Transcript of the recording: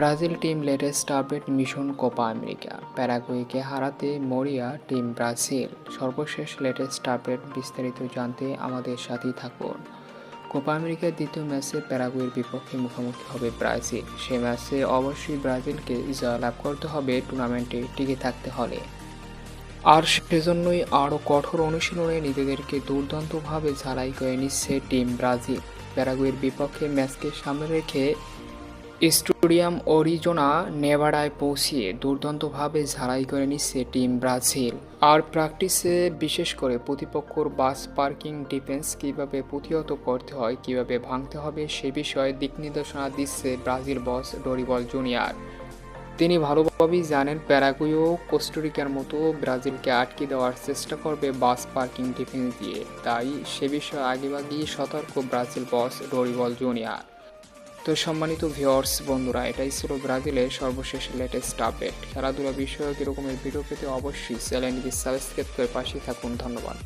Brazil team latest update mission Copa America. প্যারাগুয়েকে হারাতে মরিয়া team Brazil. সর্বশেষ লেটেস্ট আপডেট বিস্তারিত জানতে আমাদের সাথেই থাকুন। কোপা আমেরিকার দ্বিতীয় ম্যাচে প্যারাগুয়ের বিপক্ষে মুখোমুখি হবে ব্রাজিল। সে ম্যাচে অবশ্যই ব্রাজিলকে জয়লাভ করতে হবে টুর্নামেন্টে টিকে থাকতে হলে। আর সেজন্যই আরও কঠোর অনুশীলনে নিজেদেরকে দুর্দান্তভাবে ঝালাই করে নিচ্ছে টিম ব্রাজিল। প্যারাগুয়ের বিপক্ষে ম্যাচকে সামনে রেখে স্টেডিয়াম অরিজোনা নেভাডায় পৌঁছিয়ে দুর্দান্তভাবে ঝাড়াই করে নিচ্ছে টিম ব্রাজিল। আর প্র্যাকটিসে বিশেষ করে প্রতিপক্ষর বাস পার্কিং ডিফেন্স কীভাবে প্রতিহত করতে হয়, কীভাবে ভাঙতে হবে সে বিষয়ে দিক নির্দেশনা দিচ্ছে ব্রাজিল বস ডরিবল জুনিয়র। তিনি ভালোভাবেই জানেন প্যারাগুয়ে কোস্টোরিকার মতো ব্রাজিলকে আটকে দেওয়ার চেষ্টা করবে বাস পার্কিং ডিফেন্স দিয়ে। তাই সে বিষয়ে আগেভাগেই সতর্ক ব্রাজিল বস ডরিবল জুনিয়র। তো সম্মানিত ভিওর্স বন্ধুরা, এটাই ছিল ব্রাজিলের সর্বশেষ লেটেস্ট আপডেট খেলাধুলা বিষয়ক এরকমের ভিডিও পেতে অবশ্যই চ্যানেলটি সাবস্ক্রাইব করে পাশে থাকুন। ধন্যবাদ।